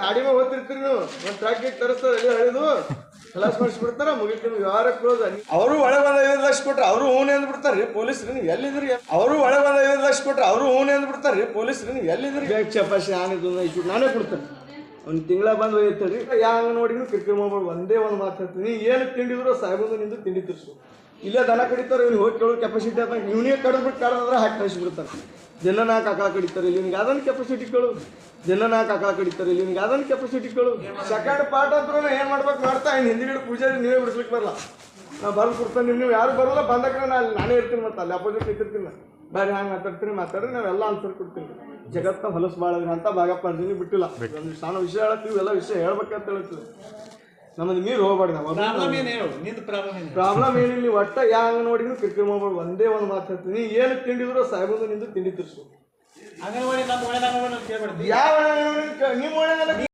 ಗಾಡಿ ಮೇಲೆ ಓದ್ತಿರ್ತೀರಿ ನೀವು ಒಂದು ಟ್ರಕ್ ತರಿಸ್ತಾರೆ ಎಲ್ಲಿ ಹಳಿದು? ಕಲಾಸ್ ಮಾಡಿಸ್ಬಿಡ್ತಾರ ಮುಗಿತು ನಿಮ್ಗೆ ವ್ಯವಹಾರ ಕ್ಲೋಸ್ ಅವರು ಒಳಗೆ ಬಂದ ಐವತ್ತು ಲಕ್ಷ ಕೊಟ್ರೆ ಅವರು ಹೂನೆ ಅಂದ್ಬಿಡ್ತಾರೆ ಪೊಲೀಸ್ರಿ ನೀವು ಎಲ್ಲಿದ್ರಿ ಅವರು ಒಳಗೆ ಬಂದ ಐವತ್ತು ಲಕ್ಷ ಕೊಟ್ರೆ ಅವರು ಹೂನೆ ಅಂದ್ಬಿಡ್ತಾರೆ ಪೊಲೀಸ್ರಿ ನೀವು ಎಲ್ಲಿದ್ರಿ ಬ್ಯಾಗ್ ಚಪಾಸಿ ಆನಿದ್ದು ಇಷ್ಟು. ನಾನೇ ಕೊಡ್ತೇನೆ. ಒಂದು ತಿಂಗಳ ಬಂದು ಒಯ್ಯುತ್ತೇಳಿ ಯಾಂಗ್ ನೋಡಿದ್ರು ಕ್ರಿಕೆಟ್ ಮಾಡ್ಬೋದು ಒಂದೇ ಒಂದು ಮಾತಾಡ್ತೀನಿ. ಏನು ತಿಂಡಿದ್ರು ಸಾಹೇಬಂದು ನಿಂದು ತಿಂಡಿ ತಿರ್ಸು. ಇಲ್ಲೇ ದನ ಕಡಿತಾರೆ ಇವ್ನು ಹೋಗಿ ಕೇಳೋ ಕೆಪಾಸಿಟಿ ಅದ ಇವನಿಗೆ ಕಡಿದ್ಬಿಟ್ಟು ಕಡಿದ್ರೆ ಹಾಕಿ ಕಳಿಸ್ಬಿಡ್ತಾರೆ. ದಿನ ನಾಲ್ಕು ಆಕಳ ಕಡಿತಾರೆ, ಇಲ್ಲಿ ನಿಮ್ಗೆ ಅದನ್ನು ಕೆಪಾಸಿಟಿ ಕೇಳು. ದಿನ ನಾಲ್ಕು ಆಕಳ ಕಡಿತಾರೆ, ಇಲ್ಲಿ ನಿಮ್ಗೆ ಅದನ್ನು ಕೆಪಾಸಿಟಿ ಕೇಳು. ಸೆಕೆಂಡ್ ಪಾರ್ಟ್ ಅಂದ್ರೆ ಏನು ಮಾಡ್ಬೇಕು ಮಾಡ್ತಾ ಇನ್ನು ಹಿಂದಿಗಡೆ ಪೂಜಾರಿ ನೀವೇ ಬಿಡಿಸ್ಲಿಕ್ಕೆ ಬರಲ್ಲ. ನಾ ಬರ್ದು ಕೊಡ್ತೇನೆ ನೀವು ಯಾರು ಬರಲ್ಲ ಬಂದಾಗ ನಾನು ನಾನೇ ಇರ್ತೀನಿ ಮತ್ತೆ ಅಲ್ಲಿ ಅಪೋಸಿಟ್ ಇದ್ದಿರ್ತೀನಿ ನಾ. ಬೇರೆ ಮಾತಾಡ್ತೀನಿ ಮಾತಾಡಿ ನಾವೆಲ್ಲ ಆನ್ಸರ್ ಕೊಡ್ತೀನಿ. ಜಗತ್ತ ಹೊಲಸು ಬಾಳದ್ರಿ ಅಂತ ಭಾಗಪ್ಪ ಅರ್ಜಿನಿ ಬಿಟ್ಟಿಲ್ಲ. ಒಂದು ಸಣ್ಣ ವಿಷಯ ಹೇಳತ್ತೀವಿ ಎಲ್ಲ ವಿಷಯ ಹೇಳ್ಬೇಕಂತ ಹೇಳ್ತೀವಿ ನಮ್ಮದು ಮೀರು ಹೋಗ್ಬಾರ್ದು ನಾವು. ಪ್ರಾಬ್ಲಮ್ ಏನು ಹೇಳು? ನಿಂದು ಪ್ರಾಬ್ಲಮ್ ಏನು ಪ್ರಾಬ್ಲಮ್ ಏನಿಲ್ಲ ಒಟ್ಟ ಯಾವ ನೋಡಿದ್ರು ಕಿರ್ಕಿರಿ ಮಾಡ್ಬಾರ್ದು ಒಂದೇ ಒಂದು ಮಾತು ಹೇಳ್ತೀನಿ. ನೀ ಏನು ತಿಂಡಿದ್ರು ಸಾಹೇಬಂದು ನಿಂದು ತಿಂಡಿ ತಿರ್ಸು. ಅಂಗನವಾಡಿ ನಮ್ಮ ಕೇಳ್ಬಿಡ್ತೀವಿ ಯಾವ ನಿಮ್ಮ